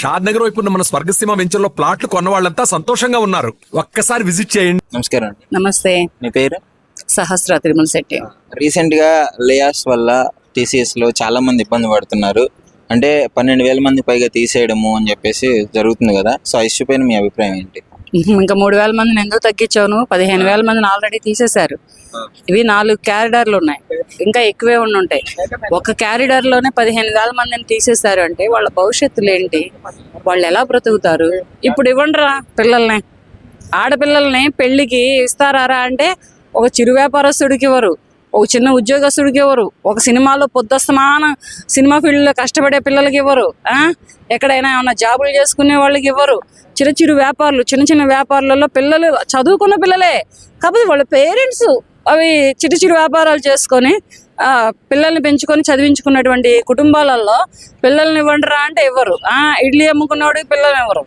షాద్ నగర్ వైపు ఉన్న మన స్వర్గసీమ వెంచర్లో ప్లాట్లు కొన్న వాళ్ళంతా సంతోషంగా ఉన్నారు. ఒక్కసారి విజిట్ చేయండి. నమస్కారం అండి. నమస్తే. మీ పేరు? సహస్ర తిరుమల శెట్టి. రీసెంట్గా లేఆఫ్స్ వల్ల టీసీఎస్లో చాలా మంది ఇబ్బంది పడుతున్నారు. అంటే పన్నెండు వేల మంది పైగా తీసేయడము అని చెప్పేసి జరుగుతుంది కదా. సో ఆ ఇష్యూ పైన మీ అభిప్రాయం ఏంటి? ఇంకా మూడు వేల మందిని ఎందుకు తగ్గించాను పదిహేను వేల మందిని ఆల్రెడీ తీసేశారు. ఇవి నాలుగు క్యారిడార్లు ఉన్నాయి. ఇంకా ఎక్కువే ఉండి ఉంటాయి. ఒక క్యారిడర్లోనే పదిహేను వేల మందిని తీసేశారు అంటే వాళ్ళ భవిష్యత్తులు ఏంటి? వాళ్ళు ఎలా బ్రతుకుతారు? ఇప్పుడు ఇవ్వండిరా పిల్లల్ని. ఆడపిల్లల్ని పెళ్ళికి ఇస్తారా అంటే ఒక చిరు వ్యాపారస్తుడికి ఇవ్వరు. ఒక చిన్న ఉద్యోగస్తుడికి ఇవ్వరు. ఒక సినిమాలో పొద్దుస్తమాన సినిమా ఫీల్డ్లో కష్టపడే పిల్లలకి ఇవ్వరు. ఆ? ఎక్కడైనా ఏమైనా జాబులు చేసుకునే వాళ్ళకి ఇవ్వరు. చిన్న చిరు వ్యాపారులు చిన్న చిన్న వ్యాపారులలో పిల్లలు చదువుకున్న పిల్లలే. కాకపోతే వాళ్ళ పేరెంట్స్ అవి చిరు చిరు వ్యాపారాలు చేసుకొని పిల్లల్ని పెంచుకొని చదివించుకున్నటువంటి కుటుంబాలలో పిల్లల్ని ఇవ్వండిరా అంటే ఇవ్వరు. ఆ, ఇడ్లీ అమ్ముకున్నవాడికి పిల్లల్ని ఇవ్వరు.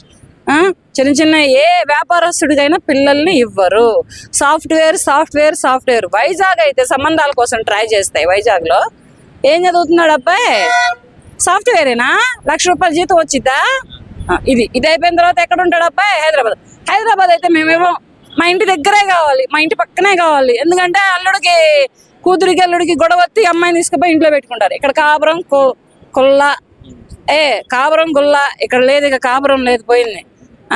ఆ, చిన్న చిన్న ఏ వ్యాపారస్తుడికైనా పిల్లల్ని ఇవ్వరు. Software software software. వైజాగ్ అయితే సంబంధాల కోసం ట్రై చేస్తాయి వైజాగ్లో. ఏం చదువుతున్నాడు అబ్బాయి? సాఫ్ట్వేరేనా? లక్ష రూపాయల జీతం వచ్చిద్దా? ఇది. ఇది అయిపోయిన తర్వాత ఎక్కడ ఉంటాడు అబ్బాయి? హైదరాబాద్. హైదరాబాద్ అయితే మేమేమో మా ఇంటి దగ్గరే కావాలి. మా ఇంటి పక్కనే కావాలి. ఎందుకంటే అల్లుడికి కూతురికి అల్లుడికి గొడవ వచ్చి అమ్మాయిని తీసుకుపోయి ఇంట్లో పెట్టుకుంటారు. ఇక్కడ కాపురం కో కొల్ల. ఏ కాపురం గుల్ల. ఇక్కడ లేదు ఇక కాపురం లేదు పోయింది.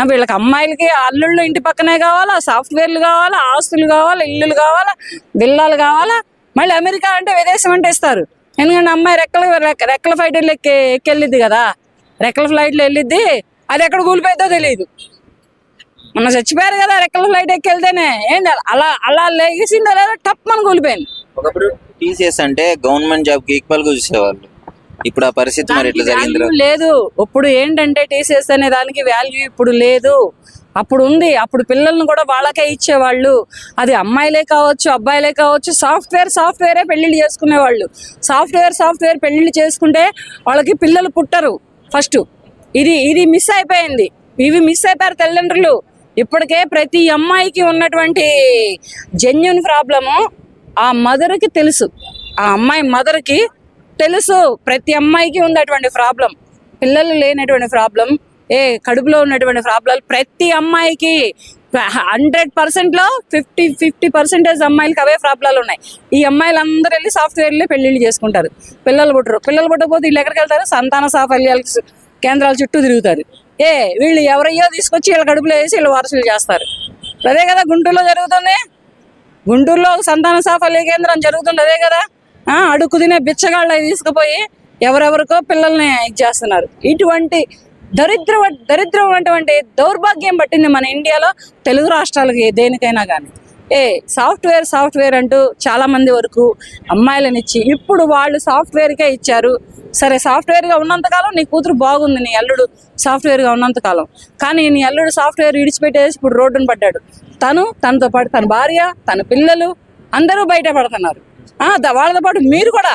వీళ్ళకి అమ్మాయిలకి అల్లుళ్ళు ఇంటి పక్కనే కావాలా? సాఫ్ట్వేర్లు కావాలా? ఆస్తులు కావాలా? ఇల్లులు కావాలా? బిల్లాలు కావాలా? మళ్ళీ అమెరికా అంటే విదేశం అంటే ఇస్తారు. ఎందుకంటే అమ్మాయి రెక్కల రెక్కల ఫైటర్లు ఎక్కి ఎక్కెళ్ళిద్ది కదా. రెక్కల ఫ్లైట్లో వెళ్ళిద్ది. అది ఎక్కడ కూలిపోయిద్దో తెలియదు మొన్న చచ్చిపోయారు కదా రెక్కల ఫ్లైట్ ఎక్కి వెళ్తేనే ఏంటి అలా అలా లేచిందా లేదా? టప్ మన కూలిపోయింది. ఒకప్పుడు టీసీఎస్ అంటే గవర్నమెంట్ జాబ్కి ఈక్వల్గా చూసేవాళ్ళు. ఇప్పుడు ఆ పరిస్థితి మరి ఎట్లా జరిగింది లేదు. ఇప్పుడు ఏంటంటే టీసీఎస్ అనే దానికి వాల్యూ ఇప్పుడు లేదు. అప్పుడు ఉంది. అప్పుడు పిల్లల్ని కూడా వాళ్ళకే ఇచ్చేవాళ్ళు. అది అమ్మాయిలే కావచ్చు అబ్బాయిలే కావచ్చు సాఫ్ట్వేర్ సాఫ్ట్వేరే పెళ్ళిళ్ళు చేసుకునేవాళ్ళు. సాఫ్ట్వేర్ సాఫ్ట్వేర్ పెళ్ళిళ్ళు చేసుకుంటే వాళ్ళకి పిల్లలు పుట్టరు. ఫస్ట్. ఇది ఇది మిస్ అయిపోయింది. ఇవి మిస్ అయిపోయారు తల్లిదండ్రులు. ఇప్పటికే ప్రతి అమ్మాయికి ఉన్నటువంటి జెన్యున్ ప్రాబ్లము ఆ మదర్కి తెలుసు. ఆ అమ్మాయి మదర్కి తెలుసు. ప్రతి అమ్మాయికి ఉన్నటువంటి ప్రాబ్లం పిల్లలు లేనటువంటి ప్రాబ్లం ఏ కడుపులో ఉన్నటువంటి ప్రాబ్లం ప్రతి అమ్మాయికి హండ్రెడ్ పర్సెంట్లో ఫిఫ్టీ ఫిఫ్టీ పర్సెంటేజ్ అమ్మాయిలకి అవే ప్రాబ్లాలు ఉన్నాయి. ఈ అమ్మాయిలు అందరూ వెళ్ళి సాఫ్ట్వేర్లే పెళ్ళిళ్ళు చేసుకుంటారు. పిల్లలు పుట్టరు. పిల్లలు పుట్టకపోతే వీళ్ళు ఎక్కడికి వెళ్తారు? సంతాన సాఫల్యాల కేంద్రాల చుట్టూ తిరుగుతారు. ఏ వీళ్ళు ఎవరయ్యో తీసుకొచ్చి వీళ్ళ కడుపులో వేసి వీళ్ళు వారసులు చేస్తారు. అదే కదా గుంటూరులో జరుగుతుంది? గుంటూరులో సంతాన సాఫల్య కేంద్రం జరుగుతుంది అదే కదా? ఆ, అడుక్కు తినే బిచ్చగాళ్ళ తీసుకుపోయి ఎవరెవరికో పిల్లల్ని ఇది చేస్తున్నారు. ఇటువంటి దరిద్ర దరిద్రమైనటువంటి దౌర్భాగ్యం పట్టింది మన ఇండియాలో తెలుగు రాష్ట్రాలకి దేనికైనా కానీ ఏ సాఫ్ట్వేర్ సాఫ్ట్వేర్ అంటూ చాలా మంది వరకు అమ్మాయిలను ఇచ్చి ఇప్పుడు వాళ్ళు సాఫ్ట్వేర్కే ఇచ్చారు. సరే సాఫ్ట్వేర్గా ఉన్నంతకాలం నీ కూతురు బాగుంది నీ అల్లుడు సాఫ్ట్వేర్గా ఉన్నంతకాలం. కానీ నీ అల్లుడు సాఫ్ట్వేర్ విడిచిపెట్టేసి ఇప్పుడు రోడ్డును పడ్డాడు. తను తనతో పాటు తన భార్య తన పిల్లలు అందరూ బయట పడుతున్నారు ఆ, ద- వాళ్ళతో పాటు మీరు కూడా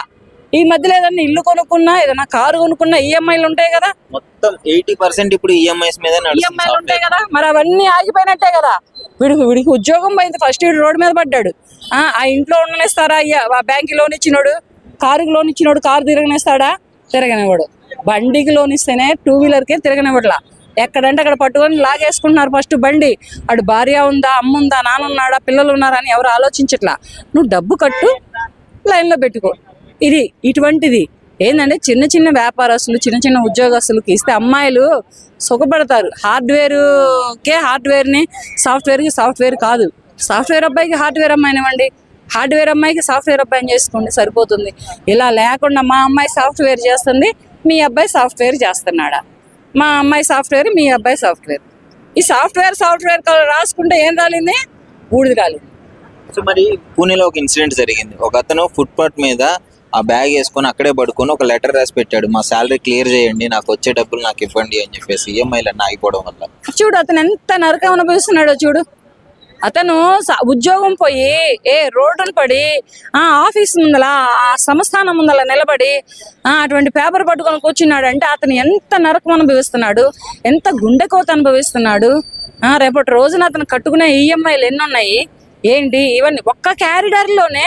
ఈ మధ్యలో ఏదైనా ఇల్లు కొనుక్కున్నా ఏదైనా కారు కొనుక్కున్నా ఈఎంఐలు ఉంటాయి కదా? మొత్తం ఎయిటీ పర్సెంట్ ఇప్పుడు ఈఎంఐస్ మీద ఈఎంఐలు ఉంటాయి కదా? మరి అవన్నీ ఆగిపోయినట్టే కదా? వీడికి వీడికి ఉద్యోగం పోయింది. ఫస్ట్ వీడు రోడ్డు మీద పడ్డాడు. ఆ ఆ ఇంట్లో ఉండనిస్తారా అయ్యా ఆ బ్యాంక్ లోన్ ఇచ్చినోడు? కారుకి లోన్ ఇచ్చినోడు కారు తిరగనిస్తాడా? తిరగనివ్వడు. బండికి లోన్ ఇస్తేనే టూ వీలర్కే తిరగనివ్వట్లా. ఎక్కడంటే అక్కడ పట్టుకొని లాగేసుకుంటున్నారు ఫస్ట్ బండి. అటు భార్య ఉందా అమ్మ ఉందా నాన్న ఉన్నాడా పిల్లలు ఉన్నారా అని ఎవరు ఆలోచించట్లా. నువ్వు డబ్బు కట్టు లైన్లో పెట్టుకో. ఇది ఇటువంటిది. ఏంటంటే చిన్న చిన్న వ్యాపారస్తులు చిన్న చిన్న ఉద్యోగస్తులకి ఇస్తే అమ్మాయిలు సుఖపడతారు. హార్డ్వేర్కే హార్డ్వేర్ని సాఫ్ట్వేర్కి సాఫ్ట్వేర్ కాదు. సాఫ్ట్వేర్ అబ్బాయికి హార్డ్వేర్ అమ్మాయినివ్వండి హార్డ్వేర్ అమ్మాయికి సాఫ్ట్వేర్ అబ్బాయిని చేసుకోండి సరిపోతుంది. ఇలా లేకుండా మా అమ్మాయి సాఫ్ట్వేర్ చేస్తుంది మీ అబ్బాయి సాఫ్ట్వేర్ చేస్తున్నాడా? మా అమ్మాయి సాఫ్ట్వేర్ మీ అబ్బాయి సాఫ్ట్వేర్. ఈ సాఫ్ట్వేర్ సాఫ్ట్వేర్ రాసుకుంటే ఏం రాలింది? బూడిది రాలింది. సో మరి పూణేలో ఒక ఇన్సిడెంట్ జరిగింది. ఒక అతను ఫుట్పాత్ మీద ఆ బ్యాగ్ వేసుకొని అక్కడే పడుకొని ఒక లెటర్ రాసి పెట్టాడు మా శాలరీ క్లియర్ చేయండి నాకు వచ్చే డబ్బులు నాకు ఇవ్వండి అని చెప్పేసి ఈఎంఐ ఈఎంఐలు అన్న ఆగిపోవడం వల్ల. చూడు అతను ఎంత నరకం అనుభవిస్తున్నాడో చూడు. అతను ఉద్యోగం పోయి ఏ రోడ్డును పడి ఆ ఆఫీస్ ముందల ఆ సంస్థానం ముందల నిలబడి ఆ అటువంటి పేపర్ పట్టుకొని కూర్చున్నాడు అంటే అతను ఎంత నరకం అనుభవిస్తున్నాడు ఎంత గుండెకోత అనుభవిస్తున్నాడు. ఆ రేపటి రోజున అతను కట్టుకునే ఈఎంఐలు ఎన్ని ఉన్నాయి? ఏంటి? ఇవన్నీ ఒక్క క్యారిడార్లోనే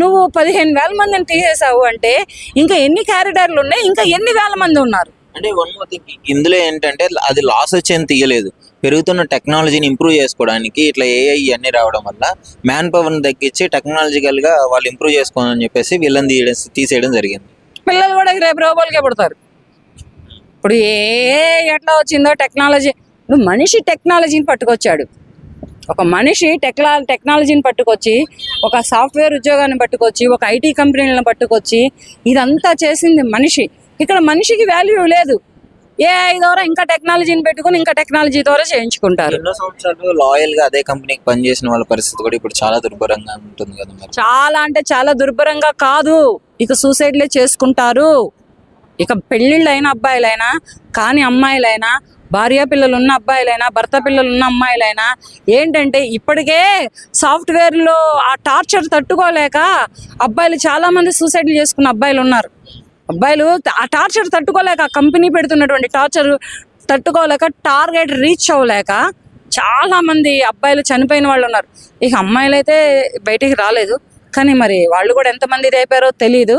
నువ్వు పదిహేను వేల మందిని తీసేసావు అంటే ఇంకా ఎన్ని క్యారిడార్లు ఉన్నాయి? ఇంకా ఎన్ని వేల మంది ఉన్నారు? అంటే వన్ మోర్ థింగ్ ఇందులో ఏంటంటే అది లాస్ వచ్చేది తీయలేదు. పెరుగుతున్న టెక్నాలజీని ఇంప్రూవ్ చేసుకోవడానికి ఇట్లా ఏఐ అన్ని రావడం వల్ల మ్యాన్ పవర్ని తగ్గించి టెక్నాలజికల్గా వాళ్ళు ఇంప్రూవ్ చేసుకోవాలని చెప్పేసి వీళ్ళని తీయడం తీసేయడం జరిగింది. పిల్లలు కూడా రేపు రోబోలకే పుడతారు. ఇప్పుడు ఏ ఎట్లా వచ్చిందో టెక్నాలజీ ఇప్పుడు మనిషి టెక్నాలజీని పట్టుకొచ్చాడు. ఒక మనిషి టెక్నా టెక్నాలజీని పట్టుకొచ్చి ఒక సాఫ్ట్వేర్ ఉద్యోగాన్ని పట్టుకొచ్చి ఒక ఐటీ కంపెనీలను పట్టుకొచ్చి ఇదంతా చేసింది మనిషి. ఇక్కడ మనిషికి వాల్యూ లేదు. ఏఐ ద్వారా ఇంకా టెక్నాలజీని పెట్టుకుని ఇంకా టెక్నాలజీ ద్వారా చేయించుకుంటారు. ఎన్నో సంవత్సరాలు లాయల్గా అదే కంపెనీకి పనిచేసిన వాళ్ళ పరిస్థితి కూడా ఇప్పుడు చాలా దుర్భరంగా ఉంటుంది కదా చాలా అంటే చాలా దుర్భరంగా కాదు. ఇక సూసైడ్లే చేసుకుంటారు. ఇక పెళ్ళిళ్ళు అయిన అబ్బాయిలైనా కాని అమ్మాయిలైనా భార్య పిల్లలు ఉన్న అబ్బాయిలైనా భర్త పిల్లలు ఉన్న అమ్మాయిలైనా ఏంటంటే ఇప్పటికే సాఫ్ట్వేర్లో ఆ టార్చర్ తట్టుకోలేక అబ్బాయిలు చాలా మంది సూసైడ్లు చేసుకున్న అబ్బాయిలు ఉన్నారు. అబ్బాయిలు ఆ టార్చర్ తట్టుకోలేక ఆ కంపెనీ పెడుతున్నటువంటి టార్చర్ తట్టుకోలేక టార్గెట్ రీచ్ అవ్వలేక చాలా మంది అబ్బాయిలు చనిపోయిన వాళ్ళు ఉన్నారు. ఇక అమ్మాయిలు అయితే బయటికి రాలేదు. కానీ మరి వాళ్ళు కూడా ఎంతమంది రేపారో తెలియదు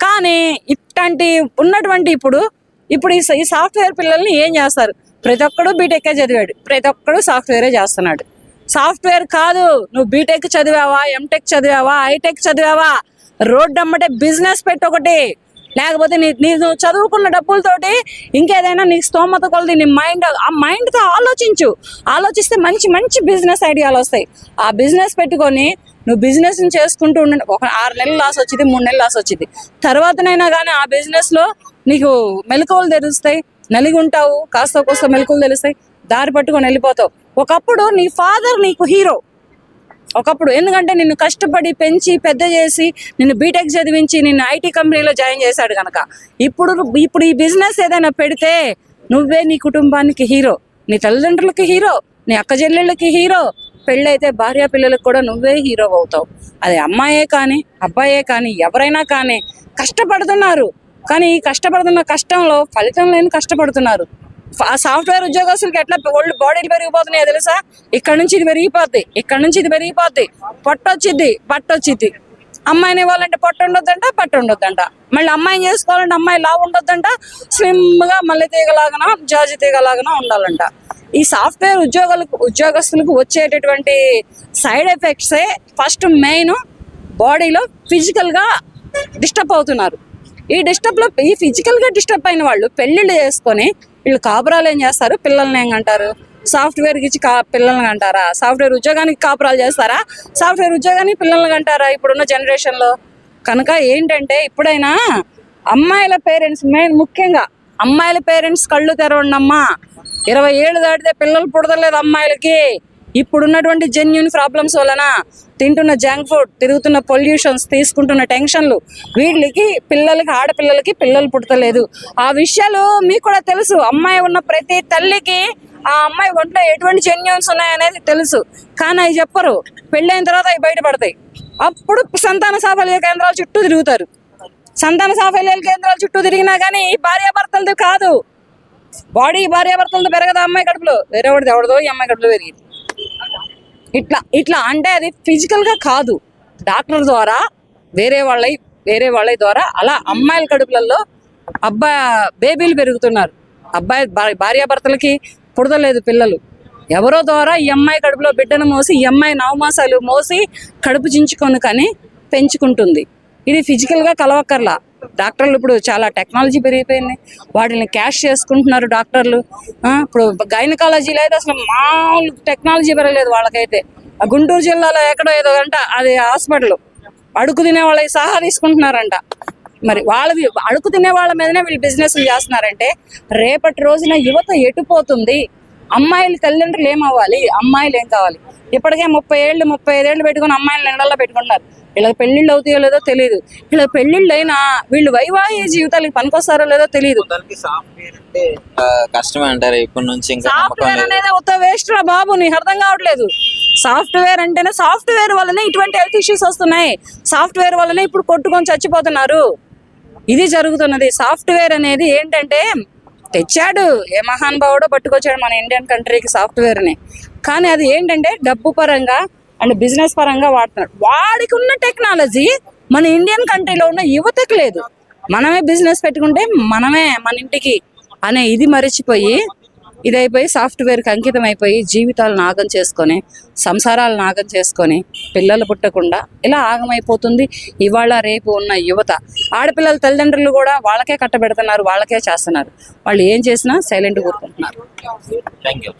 కానీ ఇట్లాంటి ఉన్నటువంటి ఇప్పుడు ఇప్పుడు ఈ స- ఈ సాఫ్ట్వేర్ పిల్లల్ని ఏం చేస్తారు? ప్రతి ఒక్కడు బీటెక్కే చదివాడు. ప్రతి ఒక్కడు సాఫ్ట్వేరే చేస్తున్నాడు. సాఫ్ట్వేర్ కాదు నువ్వు బీటెక్ చదివావా ఎంటెక్ చదివావా ఐటెక్ చదివావా? రోడ్డు అమ్మటే బిజినెస్ పెట్టి ఒకటి. లేకపోతే నీ నీ చదువుకున్న డబ్బులతోటి ఇంకేదైనా నీ స్తోమత కొలది నీ మైండ్ ఆ మైండ్తో ఆలోచించు. ఆలోచిస్తే మంచి మంచి బిజినెస్ ఐడియాలు వస్తాయి. ఆ బిజినెస్ పెట్టుకొని నువ్వు బిజినెస్ చేసుకుంటూ ఉండండి ఒక ఆరు నెలలు లాస్ వచ్చింది మూడు నెలలు లాస్ వచ్చింది. తర్వాతనైనా కానీ ఆ బిజినెస్లో నీకు మెలకువలు తెరుస్తాయి నలిగి ఉంటావు కాస్త కోస్త మెలకువలు తెలుస్తాయి. దారి పట్టుకొని వెళ్ళిపోతావు. ఒకప్పుడు నీ ఫాదర్ నీకు హీరో ఒకప్పుడు ఎందుకంటే నిన్ను కష్టపడి పెంచి పెద్ద చేసి నిన్ను బీటెక్ చదివించి నిన్ను ఐటీ కంపెనీలో జాయిన్ చేశాడు కనుక ఇప్పుడు ఇప్పుడు ఈ బిజినెస్ ఏదైనా పెడితే నువ్వే నీ కుటుంబానికి హీరో నీ తల్లిదండ్రులకి హీరో నీ అక్క చెల్లెళ్ళకి హీరో పెళ్ళైతే భార్య పిల్లలకు కూడా నువ్వే హీరో అవుతావు. అది అమ్మాయే కానీ అబ్బాయే కానీ ఎవరైనా కానీ కష్టపడుతున్నారు. కానీ ఈ కష్టపడుతున్న కష్టంలో ఫలితం లేని కష్టపడుతున్నారు. ఆ సాఫ్ట్వేర్ ఉద్యోగస్తులకి ఎట్లా ఒళ్ళు బాడీలు పెరిగిపోతున్నాయో తెలుసా? ఇక్కడ నుంచి ఇది పెరిగిపోద్ది ఇక్కడ నుంచి ఇది పెరిగిపోద్ది పొట్ట పట్టొచ్చిద్ది. అమ్మాయిని ఇవ్వాలంటే పొట్ట ఉండొద్దంట పట్ట ఉండొద్దంట. మళ్ళీ అమ్మాయిని చేసుకోవాలంటే అమ్మాయి లావు ఉండొద్దంట స్లిమ్గా మళ్ళీ మల్లె తీగలాగన జాజి తీగలాగన ఉండాలంట. ఈ సాఫ్ట్వేర్ ఉద్యోగాలకు ఉద్యోగస్తులకు వచ్చేటటువంటి సైడ్ ఎఫెక్ట్సే ఫస్ట్ మెయిన్ బాడీలో ఫిజికల్గా డిస్టర్బ్ అవుతున్నారు. ఈ డిస్టర్బ్లో ఈ ఫిజికల్గా డిస్టర్బ్ అయిన వాళ్ళు పెళ్ళిళ్ళు చేసుకొని వీళ్ళు కాపురాలు ఏం చేస్తారు? పిల్లల్ని ఏం అంటారు సాఫ్ట్వేర్ ఇచ్చి కా పిల్లల్ని అంటారా సాఫ్ట్వేర్ ఉద్యోగానికి కాపురాలు చేస్తారా? సాఫ్ట్వేర్ ఉద్యోగానికి పిల్లల్ని అంటారా ఇప్పుడున్న జనరేషన్లో? కనుక ఏంటంటే ఇప్పుడైనా అమ్మాయిల పేరెంట్స్ మెయిన్ ముఖ్యంగా అమ్మాయిల పేరెంట్స్ కళ్ళు తెరవండి అమ్మా ఇరవై ఏళ్ళు దాటితే పిల్లలు పుడతలేదు అమ్మాయిలకి. ఇప్పుడున్నటువంటి జెన్యున్ ప్రాబ్లమ్స్ వలన తింటున్న జంక్ ఫుడ్ తిరుగుతున్న పొల్యూషన్స్ తీసుకుంటున్న టెన్షన్లు వీళ్ళకి పిల్లలకి ఆడపిల్లలకి పిల్లలు పుట్టలేదు. ఆ విషయాలు మీకు కూడా తెలుసు. అమ్మాయి ఉన్న ప్రతి తల్లికి ఆ అమ్మాయి ఒంట్లో ఎటువంటి జెన్యున్స్ ఉన్నాయనేది తెలుసు. కానీ అవి చెప్పరు. పెళ్ళైన తర్వాత అవి బయటపడతాయి. అప్పుడు సంతాన సాఫల్య కేంద్రాల చుట్టూ తిరుగుతారు. సంతాన సాఫల్య కేంద్రాల చుట్టూ తిరిగినా కానీ భార్యాభర్తలది కాదు. బాడీ భార్యాభర్తలతో పెరగదా అమ్మాయి కడుపులో? వేరేవాడిది ఎవడదో ఈ అమ్మాయి కడుపులో పెరిగింది. ఇట్లా ఇట్లా అంటే అది ఫిజికల్గా కాదు. డాక్టర్ ద్వారా వేరే వాళ్ళ వేరే వాళ్ళ ద్వారా అలా అమ్మాయిల కడుపులలో అబ్బాయి బేబీలు పెరుగుతున్నారు. అబ్బాయి భార్యాభర్తలకి పుడతలేదు పిల్లలు. ఎవరో ద్వారా ఈ అమ్మాయి కడుపులో బిడ్డను మోసి ఈ అమ్మాయి నవమాసాలు మోసి కడుపు చించుకొని కానీ పెంచుకుంటుంది. ఇది ఫిజికల్గా కలవక్కర్లా. డాక్టర్లు ఇప్పుడు చాలా టెక్నాలజీ పెరిగిపోయింది. వాటిని క్యాష్ చేసుకుంటున్నారు డాక్టర్లు. ఇప్పుడు గైనకాలజీలో అయితే అసలు మామూలు టెక్నాలజీ పెరగలేదు వాళ్ళకైతే. ఆ గుంటూరు జిల్లాలో ఎక్కడో ఏదో అంట అది హాస్పిటల్. అడుగు తినే వాళ్ళకి సహా తీసుకుంటున్నారంట. మరి వాళ్ళవి అడుగు తినే వాళ్ళ మీదనే వీళ్ళు బిజినెస్ చేస్తున్నారంటే రేపటి రోజున యువత ఎటుపోతుంది? అమ్మాయిలు తల్లిదండ్రులు ఏమవ్వాలి అమ్మాయిలు ఏం కావాలి? ఇప్పటికే ముప్పై ఏళ్ళు ముప్పై ఐదేళ్ళు పెట్టుకుని అమ్మాయిలు ఎండల్లో పెట్టుకుంటున్నారు. వీళ్ళకి పెళ్ళిళ్ళు అవుతాయో లేదో తెలియదు వీళ్ళకి పెళ్ళిళ్ళు అయినా వీళ్ళు వైవాహిక జీవితాలకి పనికొస్తారో లేదో తెలియదు కష్టమే అంటారు. ఇప్పటి నుంచి సాఫ్ట్వేర్ అనేది ఉత్త వేస్ట్ రా బాబు నీకు అర్థం కావట్లేదు. సాఫ్ట్వేర్ అంటేనే సాఫ్ట్వేర్ వల్లనే ఇటువంటి హెల్త్ ఇష్యూస్ వస్తున్నాయి. సాఫ్ట్వేర్ వల్లనే ఇప్పుడు కొట్టుకొని చచ్చిపోతున్నారు. ఇది జరుగుతున్నది. సాఫ్ట్వేర్ అనేది ఏంటంటే తెచ్చాడు. ఏ మహానుభావుడో పట్టుకొచ్చాడు మన ఇండియన్ కంట్రీకి సాఫ్ట్వేర్ని కానీ అది ఏంటంటే డబ్బు పరంగా అండ్ బిజినెస్ పరంగా వాడుతున్నాడు. వాడికి ఉన్న టెక్నాలజీ మన ఇండియన్ కంట్రీలో ఉన్న యువతకు లేదు. మనమే బిజినెస్ పెట్టుకుంటే మనమే మన ఇంటికి అనే ఇది మరిచిపోయి ఇదైపోయి సాఫ్ట్వేర్కి అంకితం అయిపోయి జీవితాలు నాగం చేసుకొని సంసారాలు నాగం చేసుకొని పిల్లలు పుట్టకుండా ఇలా ఆగమైపోతుంది. ఇవాళ రేపు ఉన్న యువత. ఆడపిల్లల తల్లిదండ్రులు కూడా వాళ్ళకే కట్టబెడుతున్నారు వాళ్ళకే చేస్తున్నారు. వాళ్ళు ఏం చేసినా సైలెంట్ కూరుకుంటున్నారు థ్యాంక్ యూ